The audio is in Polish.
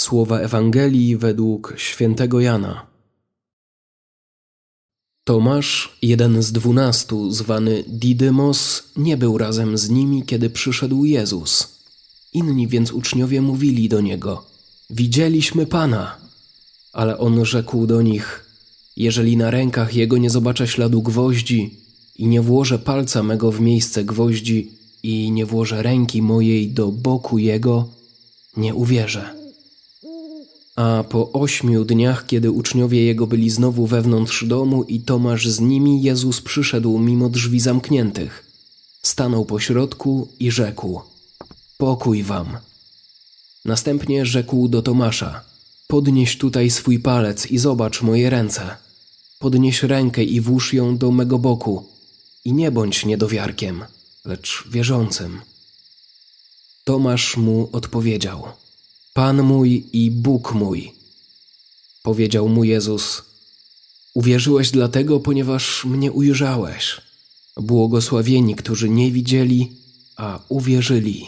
Słowa Ewangelii według świętego Jana. Tomasz, jeden z dwunastu, zwany Didymos, nie był razem z nimi, kiedy przyszedł Jezus. Inni więc uczniowie mówili do niego: Widzieliśmy Pana. Ale on rzekł do nich: Jeżeli na rękach jego nie zobaczę śladu gwoździ i nie włożę palca mego w miejsce gwoździ i nie włożę ręki mojej do boku jego, nie uwierzę. A po ośmiu dniach, kiedy uczniowie jego byli znowu wewnątrz domu i Tomasz z nimi, Jezus przyszedł mimo drzwi zamkniętych. Stanął po środku i rzekł: Pokój wam. Następnie rzekł do Tomasza: Podnieś tutaj swój palec i zobacz moje ręce. Podnieś rękę i włóż ją do mego boku. I nie bądź niedowiarkiem, lecz wierzącym. Tomasz mu odpowiedział: Pan mój i Bóg mój. Powiedział mu Jezus: Uwierzyłeś dlatego, ponieważ mnie ujrzałeś. Błogosławieni, którzy nie widzieli, a uwierzyli.